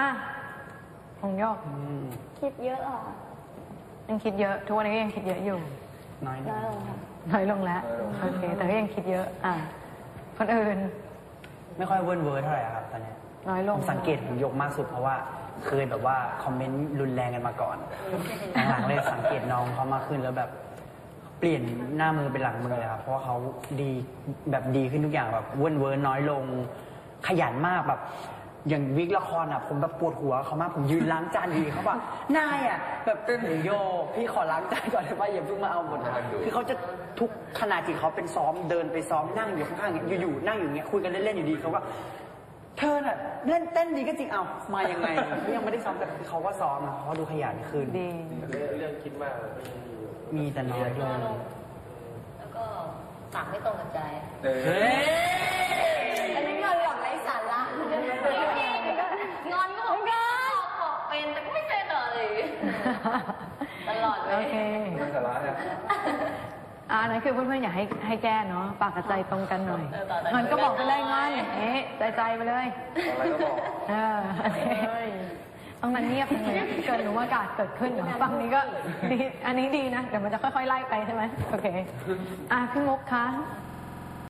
อะคงโยกอืมคิดเยอะอะยังคิดเยอะ ทุกวันนี้ก็ยังคิดเยอะอยู่ น้อยนิน้ดอยลงค่ะ น้อยลงแล้วโอเค แต่ก็ยังคิดเยอะ อะคนอื่นไม่ค่อยเวิร์นเวิร์เท่าไหร่ครับตอนเนี้ยน้อยลผงมสังเกตผมยกมากสุดเพราะว่าเคยแบบว่าคอมเมนต์รุนแรงกันมาก่อนหลังๆเลยสังเกตน้องเขามากขึ้นแล้วแบบ เปลี่ยนหน้ามือเป็นหลังมือเลยครับเพราะว่าเขาดีแบบดีขึ้นทุกอย่างแบบเวิร์นเวิร์นน้อยลง ขยันมากแบบ อย่างวิกละครอะผมแบบปวดหัวเขามากผมยืนล้างจานดีเขาแบบนายอะแบบเป็นหมูโยกพี่ขอล้างจานก่อนได้ป่ะอย่าเพิ่งมาเอาหมดนะคือเขาจะทุกขนาดที่เขาเป็นซ้อมเดินไปซ้อมนั่งอยู่ข้างๆอย่างเงี้ยอยู่ๆนั่งอยู่อย่างเงี้ยคุยกันเล่นๆอยู่ดีเขาก็เธอน่ะเล่นเต้นดีก็จริงเอามายังไงยังไม่ได้ซ้อมแต่เขาก็ซ้อมอะเขาดูขยันขึ้นดีเรื่องคิดมากเลยก็ยังมีอยู่มีแต่น้อยลงแล้วก็สั่งไม่ตรงกับใจเออเฮ้ย อันนี้งอนแบบไร้สาระจริงๆงอนก็บอกบอกเป็นแต่ก็ไม่เป็นเลย ตลอดเลโอยเคไม่สาระเนี่ยอ่าอันนั้นคือเพื่อนๆอยากให้ให้แก้เนาะปากกับใจตรงกันหน่อยเออปากกับใจงอนก็บอกไปเลยงอนเอ๊ะใจใจๆไปเลย อะไรก็บอก เออโอเคต้องนั้นเงียบเลยเกินหนูว่ากาศเกิดขึ้นเนอะฝั่งนี้ก็ดีอันนี้ดีนะ เดี๋ยวมันจะค่อยๆ ไล่ไปใช่ไหมโอเค อะพี่มุกคะ